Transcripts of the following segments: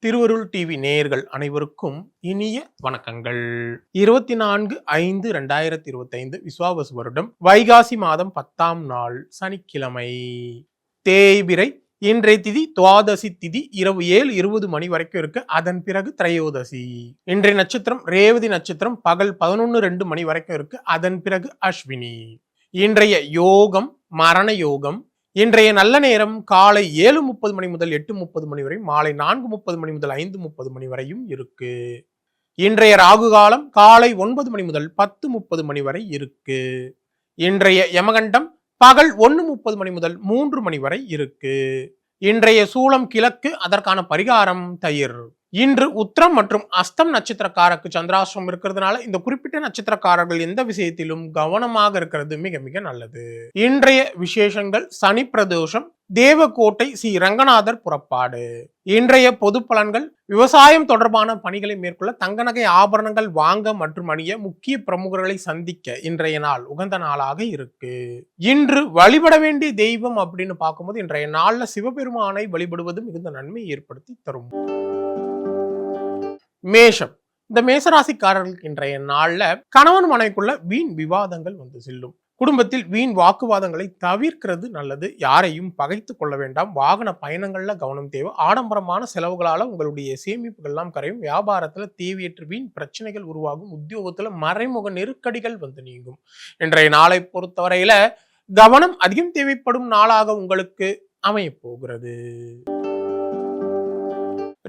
திருவருள் டிவி நேயர்கள் அனைவருக்கும் இனிய வணக்கங்கள். இருபத்தி நான்கு ஐந்து ரெண்டாயிரத்தி இருபத்தைந்து விஸ்வாவசு வருடம் வைகாசி மாதம் பத்தாம் நாள் சனிக்கிழமை. தேய்பிரை இன்றைய திதி துவாதசி திதி இரவு ஏழு இருபது மணி வரைக்கும் இருக்கு. அதன் பிறகு திரையோதசி. இன்றைய நட்சத்திரம் ரேவதி நட்சத்திரம் பகல் பதினொன்று ரெண்டு மணி வரைக்கும் இருக்கு. அதன் பிறகு அஸ்வினி. இன்றைய யோகம் மரண யோகம் இன்றைய நல்ல நேரம் காலை ஏழு முப்பது மணி முதல் எட்டு முப்பது மணி வரை மாலை நான்கு முப்பது மணி முதல் ஐந்து முப்பது மணி வரையும் இருக்கு. இன்றைய ராகு காலம் காலை ஒன்பது மணி முதல் பத்து முப்பது மணி வரை இருக்கு. இன்றைய யமகண்டம் பகல் ஒன்று முப்பது மணி முதல் மூன்று மணி வரை இருக்கு. இன்றைய சூளம் கிழக்கு அதற்கான பரிகாரம் தயிர். இன்று உத்திரம் மற்றும் அஸ்தம் நட்சத்திரக்காரருக்கு சந்திராசிரம் இருக்கிறதுனால இந்த குறிப்பிட்ட நட்சத்திரக்காரர்கள் எந்த விஷயத்திலும் கவனமாக இருக்கிறது மிக மிக நல்லது. இன்றைய விசேஷங்கள் சனி பிரதோஷம் தேவக்கோட்டை ஸ்ரீ ரங்கநாதர் புறப்பாடு. இன்றைய பொது பலன்கள் விவசாயம் தொடர்பான பணிகளை மேற்கொள்ள தங்க நகை ஆபரணங்கள் வாங்க மற்றும் அணிய முக்கிய பிரமுகர்களை சந்திக்க இன்றைய நாள் உகந்த நாளாக இருக்கு. இன்று வழிபட வேண்டிய தெய்வம் அப்படின்னு பார்க்கும்போது இன்றைய நாளில் சிவபெருமானை வழிபடுவது மிகுந்த நன்மை ஏற்படுத்தி தரும். மேஷம். இந்த மேசராசிக்காரர்களுக்கு இன்றைய நாளில் கணவன் மனைக்குள்ள வீண் விவாதங்கள் வந்து செல்லும். குடும்பத்தில் வீண் வாக்குவாதங்களை தவிர்க்கிறது நல்லது. யாரையும் பகைத்து கொள்ள வேண்டாம். வாகன பயணங்கள்ல கவனம் தேவை. ஆடம்பரமான செலவுகளால உங்களுடைய சேமிப்புகள்லாம் கரையும். வியாபாரத்துல தேவையற்று வீண் பிரச்சனைகள் உருவாகும். உத்தியோகத்துல மறைமுக நெருக்கடிகள் வந்து நீங்கும். இன்றைய நாளை பொறுத்தவரையில கவனம் அதிகம் தேவைப்படும் நாளாக உங்களுக்கு அமையப்போகிறது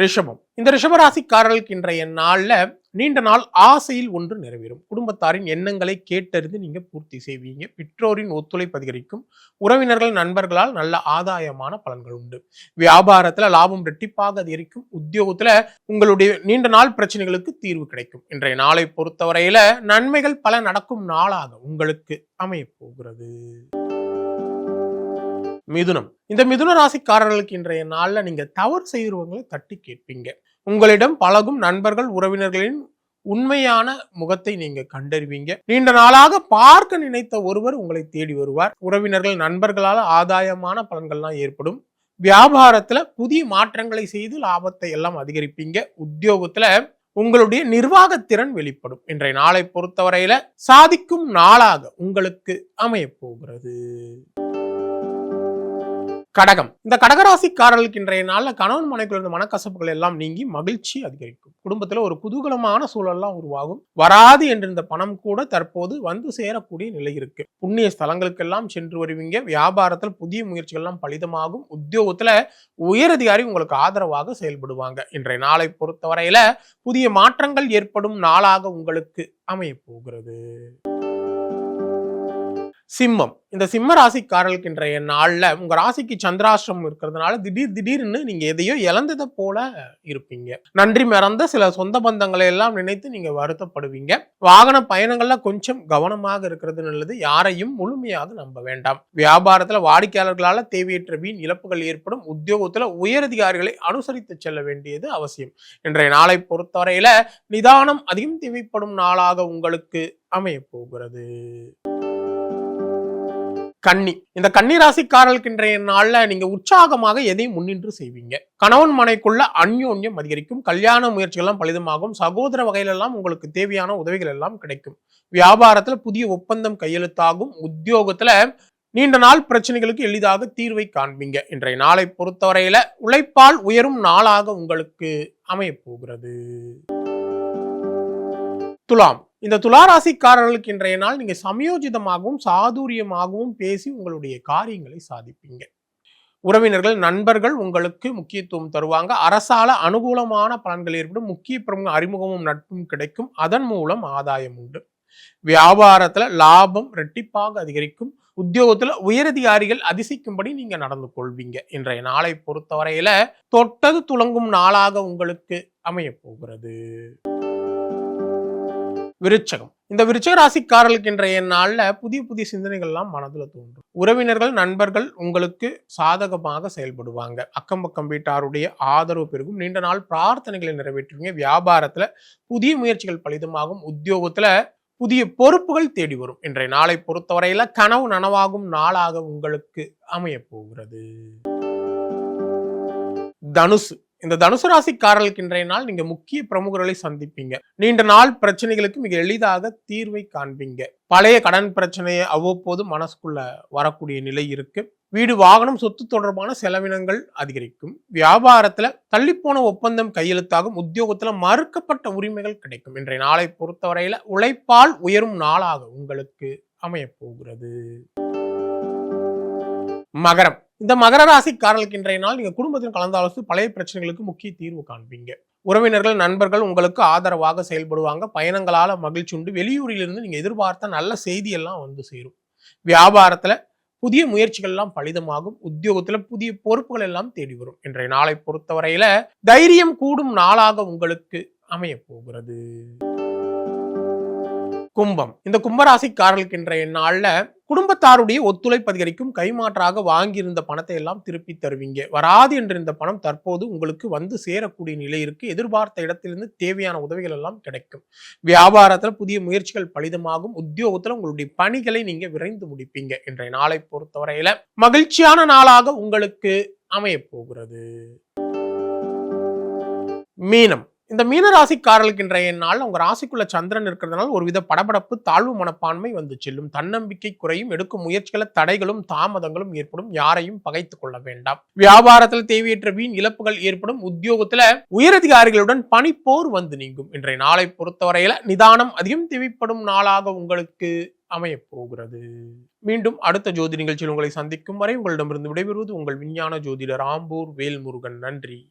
ரிஷபம். இந்த ரிஷபராசிக்காரர்களுக்கு இன்றைய நாளில் நீண்ட நாள் ஆசையில் ஒன்று நிறைவேறும். குடும்பத்தாரின் எண்ணங்களை கேட்டறிந்து நீங்கள் பூர்த்தி செய்வீங்க. பெற்றோரின் ஒத்துழைப்பு அதிகரிக்கும். உறவினர்கள் நண்பர்களால் நல்ல ஆதாயமான பலன்கள் உண்டு. வியாபாரத்தில் லாபம் ரெட்டிப்பாக அதிகரிக்கும். உத்தியோகத்தில் உங்களுடைய நீண்ட நாள் பிரச்சனைகளுக்கு தீர்வு கிடைக்கும். இன்றைய நாளை பொறுத்தவரையில நன்மைகள் பல நடக்கும் நாளாக உங்களுக்கு அமையப்போகிறது மிதுனம். இந்த மிதுன ராசிக்காரர்களுக்கு இன்றைய நாளில் நீங்கள் தவறு செய்கிறவங்களை தட்டி கேட்பீங்க. உங்களிடம் பழகும் நண்பர்கள் உறவினர்களின் உண்மையான முகத்தை நீங்க கண்டறிவீங்க. நீண்ட நாளாக பார்க்க நினைத்த ஒருவர் உங்களை தேடி வருவார். உறவினர்கள் நண்பர்களால் ஆதாயமான பலன்கள்லாம் ஏற்படும். வியாபாரத்துல புதிய மாற்றங்களை செய்து லாபத்தை எல்லாம் அதிகரிப்பீங்க. உத்தியோகத்துல உங்களுடைய நிர்வாகத்திறன் வெளிப்படும். இன்றைய நாளை பொறுத்தவரையில சாதிக்கும் நாளாக உங்களுக்கு அமைய போகிறது. கடகம். இந்த கடகராசிக்காரர்களுக்கு இன்றைய நாளில் கணவன் மனைக்குள்ள இருந்த மனக்கசப்புகள் எல்லாம் நீங்கி மகிழ்ச்சி அதிகரிக்கும். குடும்பத்தில் ஒரு குதூகலமான சூழல்லாம் உருவாகும். வராது என்றிருந்த பணம் கூட தற்போது வந்து சேரக்கூடிய நிலை இருக்கு. புண்ணிய ஸ்தலங்களுக்கெல்லாம் சென்று வருவீங்க. வியாபாரத்தில் புதிய முயற்சிகள்லாம் பலிதமாகும். உத்தியோகத்தில் உயரதிகாரி உங்களுக்கு ஆதரவாக செயல்படுவாங்க. இன்றைய நாளை பொறுத்தவரையில புதிய மாற்றங்கள் ஏற்படும் நாளாக உங்களுக்கு அமைய போகிறது. சிம்மம். இந்த சிம்ம ராசிக்காரர்களுக்கு இன்றைய நாளில் உங்கள் ராசிக்கு சந்திராசிரமம் இருக்கிறதுனால திடீர் திடீர்னு நீங்கள் எதையோ இழந்ததை போல இருப்பீங்க. நன்றி மறந்த சில சொந்த பந்தங்களை எல்லாம் நினைத்து நீங்கள் வருத்தப்படுவீங்க. வாகன பயணங்கள்லாம் கொஞ்சம் கவனமாக இருக்கிறது நல்லது. யாரையும் முழுமையாக நம்ப வேண்டாம். வியாபாரத்தில் வாடிக்கையாளர்களால் தேவையற்ற வீண் இழப்புகள் ஏற்படும். உத்தியோகத்தில் உயரதிகாரிகளை அனுசரித்து செல்ல வேண்டியது அவசியம். இன்றைய நாளை பொறுத்தவரையில் நிதானம் அதிகம் தேவைப்படும் நாளாக உங்களுக்கு அமையப் போகிறது. கன்னி. இந்த கன்னி ராசிக்காரர்களுக்கு இன்றைய நாள்ல நீங்க உற்சாகமாக எதையும் முன்னின்று செய்வீங்க. கணவன் மனைக்குள்ள அந்யோன்யம் அதிகரிக்கும். கல்யாண முயற்சிகள்லாம் பலிதமாகும். சகோதர வகையிலெல்லாம் உங்களுக்கு தேவையான உதவிகள் எல்லாம் கிடைக்கும். வியாபாரத்துல புதிய ஒப்பந்தம் கையெழுத்தாகும். உத்தியோகத்துல நீண்ட நாள் பிரச்சனைகளுக்கு எளிதாக தீர்வை காண்பீங்க. இன்றைய நாளை பொறுத்தவரையில உழைப்பால் உயரும் நாளாக உங்களுக்கு அமைய போகிறது துலாம். இந்த துளாராசிக்காரர்களுக்கு இன்றைய நாள் நீங்கள் சமயோஜிதமாகவும் சாதுரியமாகவும் பேசி உங்களுடைய காரியங்களை சாதிப்பீங்க. உறவினர்கள் நண்பர்கள் உங்களுக்கு முக்கியத்துவம் தருவாங்க. அரசால அனுகூலமான பலன்கள் ஏற்படும். முக்கிய பிரமுக அறிமுகமும் நட்பும் கிடைக்கும். அதன் மூலம் ஆதாயம் உண்டு. வியாபாரத்துல லாபம் ரெட்டிப்பாக அதிகரிக்கும். உத்தியோகத்துல உயரதிகாரிகள் அதிசயிக்கும்படி நீங்க நடந்து கொள்வீங்க. இன்றைய நாளை பொறுத்தவரையில தொட்டது துளங்கும் நாளாக உங்களுக்கு அமைய போகிறது. விருச்சகம். இந்த விருச்சக ராசிக்காரர்களுக்கு இன்றைய நாளில் புதிய புதிய சிந்தனைகள்லாம் மனதில் தோன்றும். உறவினர்கள் நண்பர்கள் உங்களுக்கு சாதகமாக செயல்படுவாங்க. அக்கம் பக்கம் வீட்டாருடைய ஆதரவு பெருகும். நீண்ட நாள் பிரார்த்தனைகளை நிறைவேற்றுவீங்க. வியாபாரத்தில் புதிய முயற்சிகள் பலிதமாகும். உத்தியோகத்தில் புதிய பொறுப்புகள் தேடி வரும். இன்றைய நாளை பொறுத்தவரையில கனவு நனவாகும் நாளாக உங்களுக்கு அமைய போகிறது. தனுசு. இந்த தனுசு ராசிக்காரர்களுக்கு இன்றைய நாள் நீங்க முக்கிய பிரமுகர்களை சந்திப்பீங்க. நீண்ட நாள் பிரச்சனைகளுக்கு மிக எளிதாக தீர்வை காண்பீங்க. பழைய கடன் பிரச்சனையை அவ்வப்போது மனசுக்குள்ள வரக்கூடிய நிலை இருக்கு. வீடு வாகனம் சொத்து தொடர்பான செலவினங்கள் அதிகரிக்கும். வியாபாரத்துல தள்ளிப்போன ஒப்பந்தம் கையெழுத்தாகும். உத்தியோகத்துல மறுக்கப்பட்ட உரிமைகள் கிடைக்கும். இன்றைய நாளை பொறுத்தவரையில உழைப்பால் உயரும் நாளாக உங்களுக்கு அமையப் போகிறது மகரம். இந்த மகர ராசிக்காரர்களுக்கு இன்றைய நாள் நீங்க குடும்பத்தில் கலந்தாலோசி பழைய பிரச்சனைகளுக்கு முக்கிய தீர்வு காண்பீங்க. உறவினர்கள் நண்பர்கள் உங்களுக்கு ஆதரவாக செயல்படுவாங்க. பயணங்களால மகிழ்ச்சி உண்டு. வெளியூரிலிருந்து நீங்க எதிர்பார்த்த நல்ல செய்தியெல்லாம் வந்து சேரும். வியாபாரத்துல புதிய முயற்சிகள் எல்லாம் பலிதமாகும். உத்தியோகத்துல புதிய பொறுப்புகள் எல்லாம் தேடி வரும். இன்றைய நாளை பொறுத்தவரையில தைரியம் கூடும் நாளாக உங்களுக்கு அமைய போகிறது. கும்பம். இந்த கும்பராசிக்காரர்களுக்கு இன்றைய நாளில் குடும்பத்தாருடைய ஒத்துழைப்பு அதிகரிக்கும் கைமாற்றாக வாங்கியிருந்த பணத்தை எல்லாம் திருப்பி தருவீங்க. வராது என்ற பணம் தற்போது உங்களுக்கு வந்து சேரக்கூடிய நிலை இருக்கு. எதிர்பார்த்த இடத்திலிருந்து தேவையான உதவிகள் எல்லாம் கிடைக்கும். வியாபாரத்தில் புதிய முயற்சிகள் பலிதமாகும். உத்தியோகத்தில் உங்களுடைய பணிகளை நீங்க விரைந்து முடிப்பீங்க இன்றைய நாளை பொறுத்தவரையில. மகிழ்ச்சியான நாளாக உங்களுக்கு அமையப் போகிறது. மீனம். இந்த மீன ராசிக்காரர்களுக்கு இன்றைய நாள் உங்க ராசிக்குள்ள சந்திரன் இருக்கிறதுனால ஒருவித படபடப்பு தாழ்வு மனப்பான்மை வந்து செல்லும் தன்னம்பிக்கை குறையும் எடுக்கும் முயற்சிகளை தடைகளும் தாமதங்களும் ஏற்படும். யாரையும் பகைத்துக் கொள்ள வேண்டாம். வியாபாரத்தில் தேவையற்ற வீண் இழப்புகள் ஏற்படும். உத்தியோகத்துல உயரதிகாரிகளுடன் பணிப்போர் வந்து நீங்கும். இன்றைய நாளை பொறுத்தவரையில நிதானம் அதிகம் தேவைப்படும் நாளாக உங்களுக்கு அமைய போகிறது. மீண்டும் அடுத்த ஜோதி நிகழ்ச்சியில் உங்களை சந்திக்கும் வரை உங்களிடமிருந்து விடைபெறுவது உங்கள் விஞ்ஞான ஜோதிடர் ஆம்பூர் வேல்முருகன். நன்றி.